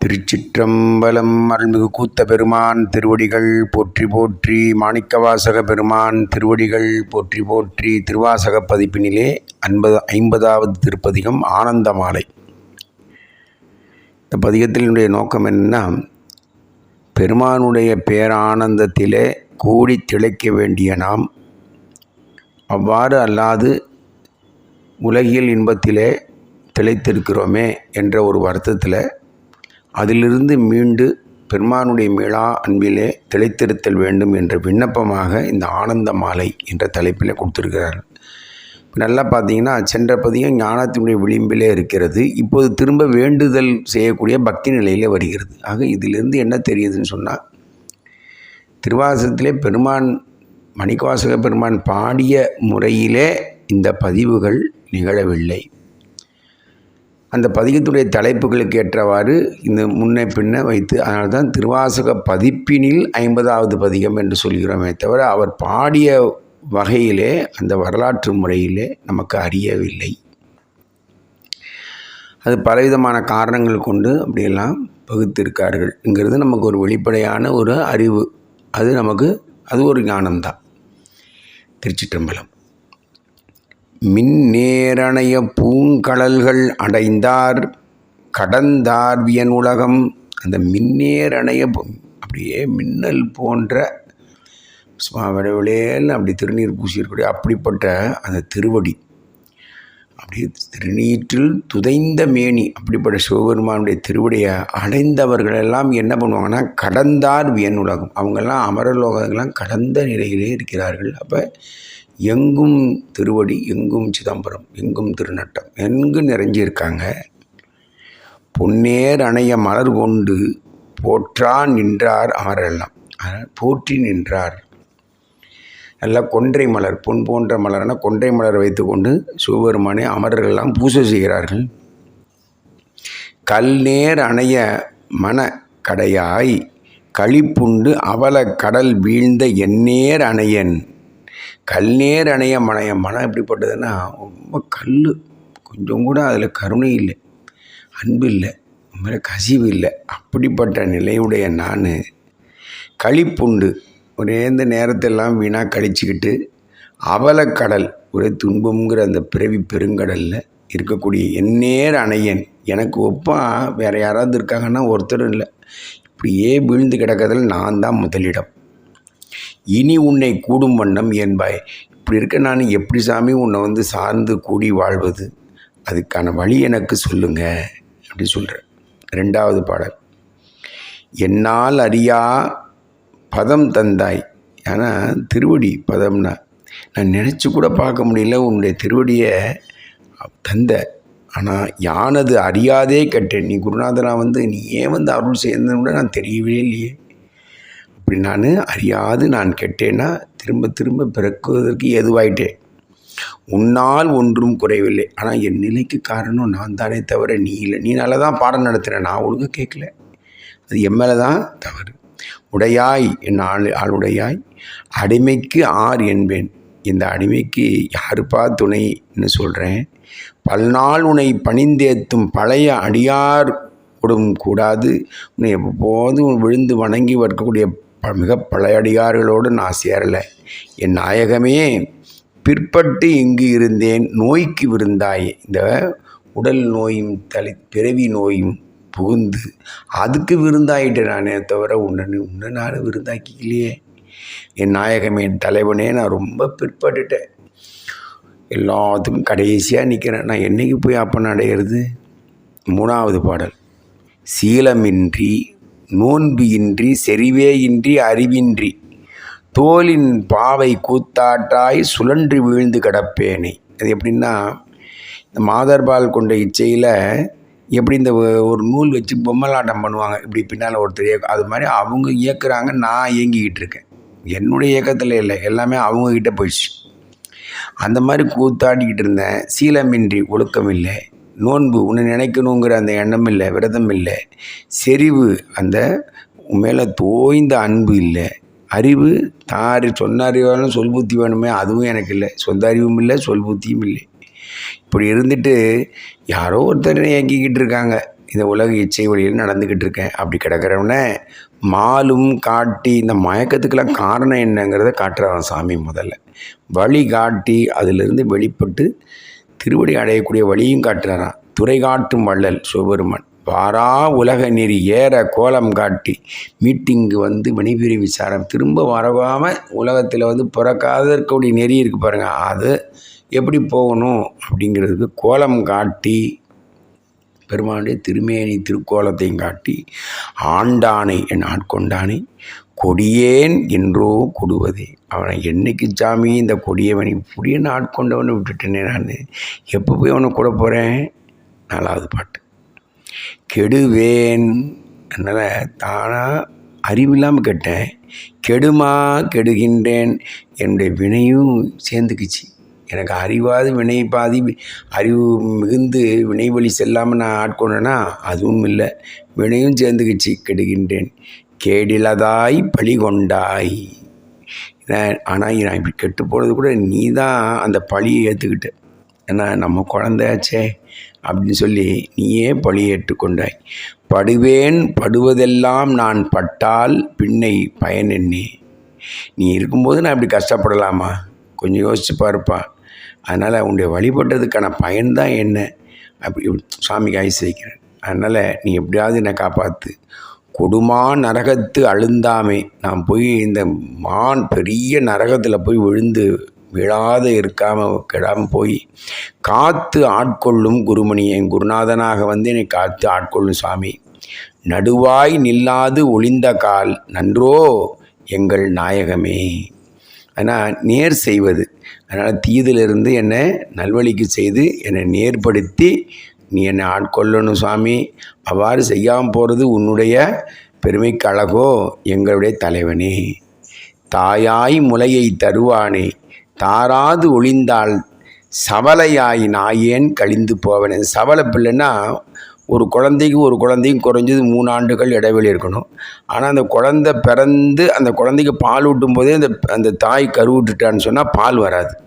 திருச்சிற்றம்பலம் அருள்மிகு கூத்த பெருமான் திருவடிகள் போற்றி போற்றி மாணிக்கவாசக பெருமான் திருவடிகள் போற்றி போற்றி திருவாசக பதிப்பினிலே அன்பது ஐம்பதாவது திருப்பதிகம் ஆனந்தமாலை. இந்த பதிகத்தினுடைய நோக்கம் என்னன்னா பெருமானுடைய பேரானந்தத்திலே கூடி திளைக்க வேண்டிய நாம் அவ்வாறு அல்லாது உலகியல் இன்பத்திலே திளைத்திருக்கிறோமே என்ற ஒரு வருத்தத்தில் அதிலிருந்து மீண்டு பெருமானுடைய மீளா அன்பிலே திளைத்திருத்தல் வேண்டும் என்ற விண்ணப்பமாக இந்த ஆனந்த மாலை என்ற தலைப்பில் கொடுத்துருக்கிறார் நல்லா பார்த்தீங்கன்னா சென்ற பதியம் ஞானத்தினுடைய விளிம்பிலே இருக்கிறது. இப்போது திரும்ப வேண்டுதல் செய்யக்கூடிய பக்தி நிலையில் வருகிறது. ஆக இதிலிருந்து என்ன தெரியுதுன்னு சொன்னால் திருவாசகத்திலே பெருமான் மணிக்கவாசக பெருமான் பாடிய முறையிலே இந்த பதிவுகள் நிகழவில்லை. அந்த பதிகத்துடைய தலைப்புகளுக்கு ஏற்றவாறு இந்த முன்னே பின்ன வைத்து அதனால தான் திருவாசக பதிப்பினில் ஐம்பதாவது பதிகம் என்று சொல்கிறோமே தவிர அவர் பாடிய வகையிலே அந்த வரலாற்று முறையிலே நமக்கு அறியவில்லை. அது பலவிதமான காரணங்கள் கொண்டு அப்படியெல்லாம் பகுத்திருக்கார்கள்ங்கிறது நமக்கு ஒரு வெளிப்படையான ஒரு அறிவு. அது நமக்கு அது ஒரு ஞானம்தான். திருச்சிற்றம்பலம். மின்னேரணைய பூங்கடல்கள் அடைந்தார். கடந்தார்வியன் உலகம். அந்த மின்னேரணைய அப்படியே மின்னல் போன்ற விடவிலேன்னு அப்படி திருநீர் பூசியிருக்கூடிய அப்படிப்பட்ட அந்த திருவடி. அப்படியே திருநீற்றில் துதைந்த மேனி அப்படிப்பட்ட சிவபெருமானுடைய திருவடியை அடைந்தவர்களெல்லாம் என்ன பண்ணுவாங்கன்னா கடந்தார் வியன் உலகம். அவங்கெல்லாம் அமரலோகங்கள்லாம் கடந்த நிலையிலே இருக்கிறார்கள். அப்போ எங்கும் திருவடி எங்கும் சிதம்பரம் எங்கும் திருநட்டம். எங்கு நிறைஞ்சிருக்காங்க? பொன்னேர் அணைய மலர் கொண்டு போற்றா நின்றார் அமரெல்லாம் போற்றி நின்றார். நல்லா கொன்றை மலர் பொன் போன்ற மலர்னா கொன்றை மலர் வைத்துக்கொண்டு சிவபெருமானே அமரர்கள்லாம் பூஜை செய்கிறார்கள். கல்நேர் அணைய மன கடையாய் களிப்புண்டு அவல கடல் வீழ்ந்த எந்நேர் அணையன். கல்நேர் அணைய மனைய மனம் எப்படிப்பட்டதுன்னா ரொம்ப கல் கொஞ்சம் கூட அதில் கருணை இல்லை. அன்பு இல்லை. மேலே கசிவு இல்லை. அப்படிப்பட்ட நிலையுடைய நான் களிப்புண்டு. ஒரே இந்த நேரத்தெல்லாம் வீணாக கழிச்சுக்கிட்டு அவலக்கடல் ஒரே துன்பம்ங்கிற அந்த பிறவி பெருங்கடலில் இருக்கக்கூடிய எந்நேர் அணையன். எனக்கு ஒப்பா வேறு யாராவது இருக்காங்கன்னா ஒருத்தரும் இல்லை. இப்படியே வீழ்ந்து கிடக்கிறதுல நான் தான் முதலிடம். இனி உன்னை கூடும் வண்ணம் என்பாய். இப்படி இருக்க நான் எப்படி சாமி? உன்னை வந்து சார்ந்து கூடி வாழ்வது? அதுக்கான வழி எனக்கு சொல்லுங்க. அப்படி சொல்கிறேன் ரெண்டாவது பாடல். என்னால் அறியா பதம் தந்தாய். ஆனால் திருவடி பதம்னா நான் நினச்சி கூட பார்க்க முடியல. உன்னுடைய திருவடியை தந்த. ஆனால் யானது அறியாதே கேட்டேன். நீ குருநாதனா வந்து நீ ஏன் வந்து அருள் செய்யணுன்னு கூட நான் தெரியவே இல்லையே. அப்படி நான் அறியாது நான் கெட்டேன்னா திரும்ப திரும்ப பிறக்குவதற்கு ஏதுவாயிட்டேன். உன்னால் ஒன்றும் குறைவில்லை. ஆனால் என் நிலைக்கு காரணம் நான் தானே தவிர நீ இல்லை. நீ நல்லா தான் பாடம் நடத்துகிறேன் நான் ஒழுங்காக கேட்கல. அது என் மேலே தான் தவறு. உடையாய் என் ஆள் ஆளுடையாய் அடிமைக்கு ஆர் என்பேன். இந்த அடிமைக்கு யாருப்பா துணைன்னு சொல்கிறேன் பல்நாள் உன்னை பணிந்தேத்தும் பழைய அடியார் கூடும் கூடாது. உன்னை எப்போதும் விழுந்து வணங்கி வரக்கூடிய மிக பழையடியார்களோடு நான் சேரலை. என் நாயகமே பிற்பட்டு இங்கு இருந்தேன் நோய்க்கு விருந்தாய். இந்த உடல் நோயும் தலை பிறவி நோயும் புகுந்து அதுக்கு விருந்தாயிட்டேன் நானே தவிர உன்னை உன்னை நான் விருந்தாக்கிக்கலையே. என் நாயகமே என் தலைவனே நான் ரொம்ப பிற்பட்டுட்டேன். எல்லாத்துக்கும் கடைசியாக நிற்கிறேன் நான் என்றைக்கு போய் அப்பன் அடையிறது? மூணாவது பாடல். சீலமின்றி நோன்பு இன்றி செறிவே இன்றி அறிவின்றி தோலின் பாவை கூத்தாட்டாய் சுழன்று வீழ்ந்து கிடப்பேனே. அது எப்படின்னா இந்த மாதர்பால் கொண்ட இச்சையில் எப்படி இந்த ஒரு நூல் வச்சு பொம்மலாட்டம் பண்ணுவாங்க இப்படி பின்னால் ஒருத்தர் இயக்க அது மாதிரி அவங்க இயக்குறாங்க நான் இயங்கிக்கிட்டு இருக்கேன். என்னுடைய இயக்கத்தில் இல்லை எல்லாமே அவங்கக்கிட்ட போயிடுச்சு. அந்த மாதிரி கூத்தாடிக்கிட்டு இருந்தேன். சீலமின்றி ஒழுக்கம் இல்லை நோன்பு உன்னை நினைக்கணுங்கிற அந்த எண்ணம் இல்லை விரதம் இல்லை செறிவு அந்த மேலே தோய்ந்த அன்பு இல்லை. அறிவு தாரி சொன்ன அறிவாலும் சொல் புத்தி வேணுமே அதுவும் எனக்கு இல்லை. சொந்த அறிவும் இல்லை சொல் புத்தியும் இல்லை. இப்படி இருந்துட்டு யாரோ ஒருத்தர் இயங்கிக்கிட்டு இருக்காங்க. இந்த உலக இச்சை வழியில் நடந்துக்கிட்டு இருக்கேன். அப்படி கிடக்கிறவனே மாலும் காட்டி இந்த மயக்கத்துக்கெல்லாம் காரணம் என்னங்கிறத காட்டுறான் சாமி முதல்ல. வழி காட்டி அதிலிருந்து வெளிப்பட்டு திருவடி அடையக்கூடிய வழியும் காட்டுறாராம் துறை காட்டும் வள்ளல் சிவபெருமான். வாரா உலக நெறி ஏற கோலம் காட்டி மீட்டிங்கு வந்து மணிபுரி விசாரம். திரும்ப வரவாமல் உலகத்தில் வந்து பிறக்காத இருக்கக்கூடிய நெறி இருக்குது பாருங்கள் அது எப்படி போகணும் அப்படிங்கிறதுக்கு கோலம் காட்டி பெருமானுடைய திருமேனி திருக்கோலத்தையும் காட்டி ஆண்டானை என் ஆட்கொண்டானை கொடியேன் என்றோ கொடுவதே. அவனை என்னைக்கு சாமி இந்த கொடியவனை புடியன் ஆட்கொண்டவனை விட்டுட்டேனே நான். எப்போ போய் அவனை கூட போகிறேன் நாலாவது பாட்டு. கெடுவேன் அதனால் தானாக அறிவில்லாமல் கெட்டேன். கெடுமா கெடுகின்றேன். என்னுடைய வினையும் சேர்ந்துக்குச்சு. எனக்கு அறிவாது வினை பாதி அறிவு மிகுந்து வினை வழி செல்லாமல் நான் ஆட்கொண்டேன்னா அதுவும் இல்லை. வினையும் சேர்ந்துக்குச்சு. கெடுகின்றேன். கேடிலதாய் பழி கொண்டாய் ஆனால் நான் இப்படி கெட்டு போனது கூட நீ தான் அந்த பழியை ஏற்றுக்கிட்ட ஏன்னா நம்ம குழந்தையாச்சே அப்படின்னு சொல்லி நீயே பழி ஏற்றுக்கொண்டாய் படுவேன் படுவதெல்லாம் நான் பட்டால் பின்னை பயன் என்னே. நீ இருக்கும்போது நான் இப்படி கஷ்டப்படலாமா? கொஞ்சம் யோசிச்சு பாருப்பா. அதனால் உன்னுடைய வழிபட்டதுக்கான பயன்தான் என்ன? அப்படி சாமிக்கு ஆயுசு வைக்கிறேன் அதனால் நீ எப்படியாவது என்னை காப்பாற்று கொடுமா நரகத்து அழுந்தாமே. நான் போய் இந்த மான் பெரிய நரகத்தில் போய் விழுந்து விழாத இருக்காமல் கிடாம போய் காத்து ஆட்கொள்ளும் குருமணி என் குருநாதனாக வந்து என்னை காத்து ஆட்கொள்ளும் சாமி நடுவாய் நில்லாது ஒளிந்த கால். நன்றோ எங்கள் நாயகமே. ஆனால் நேர் செய்வது. அதனால் தீதிலிருந்து என்னை நல்வழிக்கு செய்து என்னை நேர்படுத்தி நீ என்னை ஆட்கொள்ளணும் சாமி அவ்வாறு செய்யாமல் போகிறது உன்னுடைய பெருமைக்கு அழகோ? எங்களுடைய தலைவனே. தாயாய் முலையை தருவானே. தாராது ஒளிந்தால் சவலையாய் நாயேன் கழிந்து போவனே. சவலை பிள்ளைன்னா ஒரு குழந்தைக்கு ஒரு குழந்தையும் குறைஞ்சது மூணு ஆண்டுகள் இடைவெளி இருக்கணும். ஆனால் அந்த குழந்தை பிறந்து அந்த குழந்தைக்கு பால் ஊட்டும் போதே அந்த அந்த தாய் கருவிட்டுட்டான்னு சொன்னால் பால் வராது.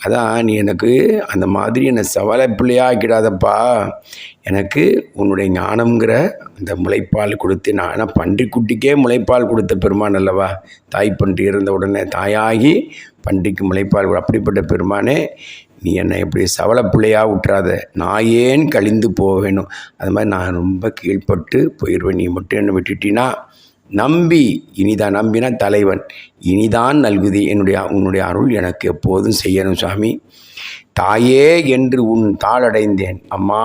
அதான் நீ எனக்கு அந்த மாதிரி என்னை சவலை பிள்ளையாக்கிடாதப்பா. எனக்கு உன்னுடைய ஞானம்ங்கிற அந்த முளைப்பால் கொடுத்து நான் ஆனால் பன்றிக்குட்டிக்கே முளைப்பால் கொடுத்த பெருமான் அல்லவா? தாய் பன்றி இருந்த உடனே தாயாகி பன்றிக்கு முளைப்பால் அப்படிப்பட்ட பெருமானே நீ என்னை எப்படி சவள பிள்ளையாக விட்டுறாத நான் ஏன் கழிந்து போக வேணும் அது மாதிரி நான் ரொம்ப கீழ்ப்பட்டு போயிடுவேன் நீ மட்டும் என்னை விட்டுட்டினா நம்பி இனிதான் நம்பினா தலைவன். இனிதான் நல்குதி என்னுடைய உன்னுடைய அருள் எனக்கு எப்போதும் செய்யணும் சாமி. தாயே என்று உன் தாளடைந்தேன். அம்மா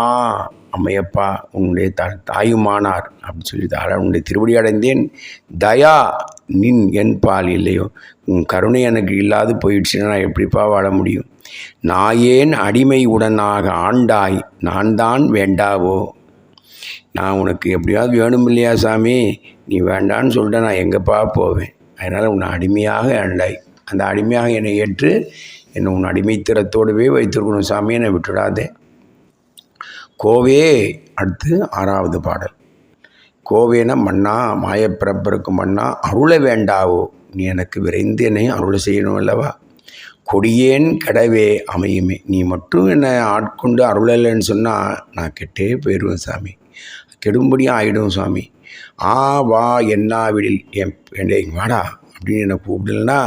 அம்மையப்பா உன்னுடைய த தாயுமானார். அப்படின்னு சொல்லி தாழ உன்னுடைய திருவடி அடைந்தேன். தயா நின் என் பால் இல்லையோ. உன் கருணை எனக்கு இல்லாது போயிடுச்சுன்னா நான் எப்படிப்பா வாழ முடியும்? நாயேன் அடிமை உடனாக ஆண்டாய்? நான் தான் வேண்டாவோ? நான் உனக்கு எப்படியாவது வேணும் இல்லையா சாமி? நீ வேண்டான்னு சொல்லிட்டு நான் எங்கேப்பா போவேன்? அதனால் உன்னை அடிமையாக அண்டாய். அந்த அடிமையாக என்னை ஏற்று என்னை உன் அடிமைத்திறத்தோடவே வைத்திருக்கணும் சாமி. என்னை விட்டுடாதே. கோவே அடுத்து ஆறாவது பாடல். கோவேன மன்னா மாயப்பிறப்பிற்கு மன்னா அருளை வேண்டாவோ? நீ எனக்கு விரைந்து என்னை அருளை செய்யணும் அல்லவா? கொடியேன் கடவே அமையுமே. நீ மட்டும் என்னை ஆட்கொண்டு அருளலைன்னு சொன்னால் நான் கெட்டே போயிடுவேன் சாமி. கெடும்படியும் ஆகிடும் சாமி ஆ வா என்னாவிடில் என் வாடா அப்படின்னு என்னை கூப்பிடலன்னா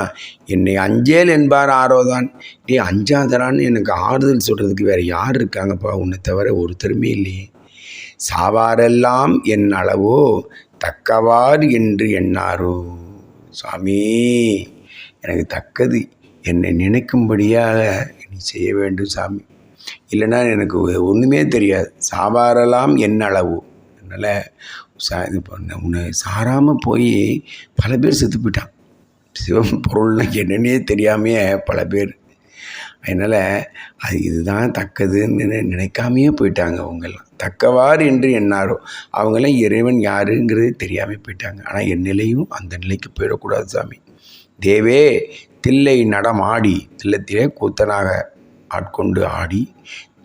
என்னை அஞ்சேல் என்பார் ஆரோதான். டே அஞ்சாதரான்னு எனக்கு ஆறுதல் சொல்கிறதுக்கு வேறு யார் இருக்காங்கப்பா? உன்னை தவிர ஒருத்தருமே இல்லையே. சாவாரெல்லாம் என் அளவோ தக்கவார் என்று எண்ணாரோ? சாமி எனக்கு தக்கது. என்னை நினைக்கும்படியாக நீ செய்ய வேண்டும் சாமி இல்லைன்னா எனக்கு ஒன்றுமே தெரியாது. சாவாரெல்லாம் என் அளவு. அதனால் சா இது பண்ண உன்னை சாராமல் போய் பல பேர் செத்து போயிட்டான் சிவம் பொருள்னா என்னன்னே தெரியாமையே பல பேர். அதனால் அது இதுதான் தக்கதுன்னு நினைக்காமையே போயிட்டாங்க அவங்கெல்லாம். தக்கவாறு என்று எண்ணாரோ அவங்களாம் இறைவன் யாருங்கிறது தெரியாமல் போயிட்டாங்க. ஆனால் என் நிலையும் அந்த நிலைக்கு போயிடக்கூடாது சாமி. தேவே தில்லை நடமாடி. தில்லத்திலே கூத்தனாக ஆட்கொண்டு ஆடி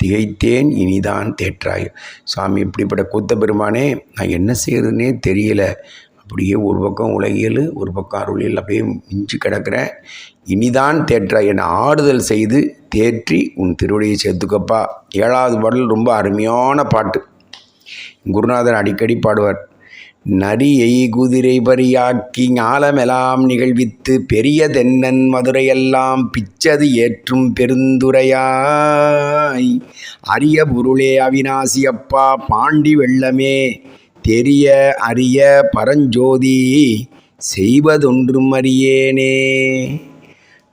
திகைத்தேன் இனிதான் தேற்றாய். சாமி இப்படிப்பட்ட கூத்த பெருமானே நான் என்ன செய்கிறதுனே தெரியல. அப்படியே ஒரு பக்கம் உலகியல் ஒரு பக்கம் அருளியல் அப்படியே மிஞ்சி கிடக்கிறேன். இனிதான் தேற்றாய் என்னை ஆறுதல் செய்து தேற்றி உன் திருவடியை சேர்த்துக்கப்பா. ஏழாவது பாடல் ரொம்ப அருமையான பாட்டு. குருநாதர் அடிக்கடி பாடுவார். நரியை குதிரை பரியாக்கி ஞாலமெலாம் நிகழ்வித்து பெரிய தென்னன் மதுரையெல்லாம் பிச்சது ஏற்றும் பெருந்துரையாய். அரிய பொருளே அவினாசி அப்பா பாண்டி வெள்ளமே தெரிய அரிய பரஞ்சோதி செய்வதொன்றும் அறியேனே.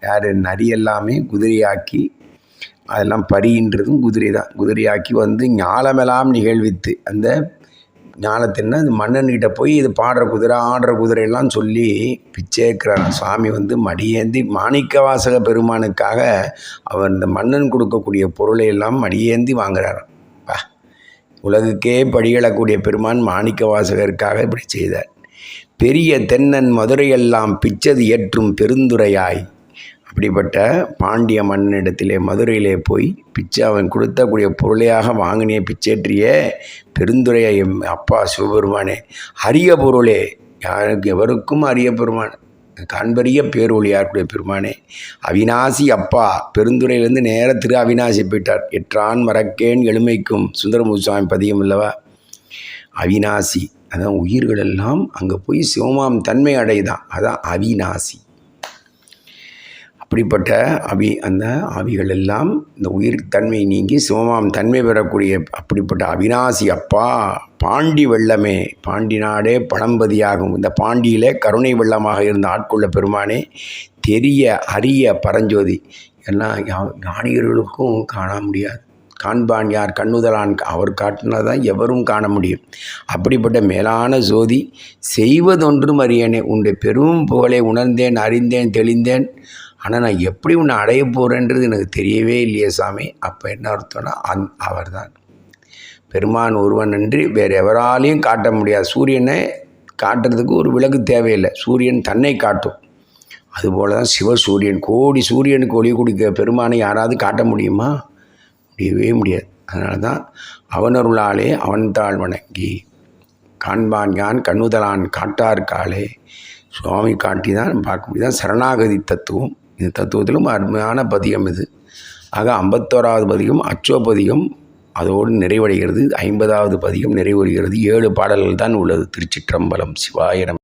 யார் நரி எல்லாமே குதிரையாக்கி அதெல்லாம் பரின்றதும் குதிரை தான் குதிரையாக்கி வந்து ஞாலமெல்லாம் நிகழ்வித்து அந்த ஞானத்தின்னா இது மன்னன்கிட்ட போய் இது பாடுற குதிரை ஆடுற குதிரையெல்லாம் சொல்லி பிச்சேக்கிறார் சுவாமி வந்து மடியேந்தி மாணிக்க வாசக பெருமானுக்காக அவர் இந்த மன்னன் கொடுக்கக்கூடிய பொருளை எல்லாம் மடியேந்தி வாங்குறாராம் பா உலகுக்கே படிகளக்கூடிய பெருமான் மாணிக்க வாசகருக்காக இப்படி செய்தார். பெரிய தென்னன் மதுரையெல்லாம் பிச்சது ஏற்றும் பெருந்துரையாய். அப்படிப்பட்ட பாண்டிய மன்னனிடத்திலே மதுரையிலே போய் பிச்சை அவன் கொடுத்தக்கூடிய பொருளையாக வாங்கினிய பிச்சேற்றிய பெருந்துரைய எம் அப்பா சிவபெருமானே அரிய பொருளே. யாருக்கு எவருக்கும் அரிய பெருமான் காண்பரிய பேரொழியாருடைய பெருமானே. அவினாசி அப்பா பெருந்துறையிலேருந்து நேர திரு அவினாசி போயிட்டார். எற்றான் மறக்கேன் எளிமைக்கும் சுந்தரமுசாமி பதியம் இல்லவா அவினாசி அதான் உயிர்களெல்லாம் அங்கே போய் சிவமாம் தன்மை அடைதான். அதான் அவிநாசி அப்படிப்பட்ட அவி அந்த ஆவிகள் எல்லாம் இந்த உயிர் தன்மை நீங்கி சிவமாம் தன்மை பெறக்கூடிய அப்படிப்பட்ட அவிநாசி அப்பா பாண்டி வெள்ளமே பாண்டி நாடே பழம்பதியாகும். இந்த பாண்டியிலே கருணை வெள்ளமாக இருந்த ஆட்கொள்ள பெருமானே தெரிய அரிய பரஞ்சோதி. எல்லாம் ஞானிகர்களுக்கும் காண முடியாது. காண்பான் யார் கண்ணுதலான் அவர் காட்டினா தான் எவரும் காண முடியும். அப்படிப்பட்ட மேலான ஜோதி செய்வதொன்றும் அறியனே. உன்னுடைய பெரும் புகழை உணர்ந்தேன் அறிந்தேன் தெளிந்தேன். ஆனால் நான் எப்படி உன்னை அடைய போகிறேன்றது எனக்கு தெரியவே இல்லையே சாமி. அப்போ என்ன அர்த்தம்னா அந் அவர்தான். பெருமான் ஒருவன் நன்றி வேறு எவராலையும் காட்ட முடியாது. சூரியனை காட்டுறதுக்கு ஒரு விளக்கு தேவையில்லை. சூரியன் தன்னை காட்டும். அதுபோல தான் சிவசூரியன். கோடி சூரியனுக்கு ஒளி கொடுக்க பெருமானை யாராவது காட்ட முடியுமா? முடியவே முடியாது. அதனால தான் அவனருளாலே அவன் தாழ் வணங்கி காண்பான் யான் கண்ணுதலான் காட்டார்காலே சுவாமி காட்டி தான் பார்க்க முடியும். சரணாகதி தத்துவம். இந்த தத்துவத்திலும் அருமையான பதிகம் இது. ஆக ஐம்பத்தோராவது பதிகம் அச்சோபதிகம் அதோடு நிறைவடைகிறது. ஐம்பதாவது பதிகம் நிறைவடைகிறது ஏழு பாடல்கள் தான் உள்ளது. திருச்சிற்றம்பலம் சிவாயிரம்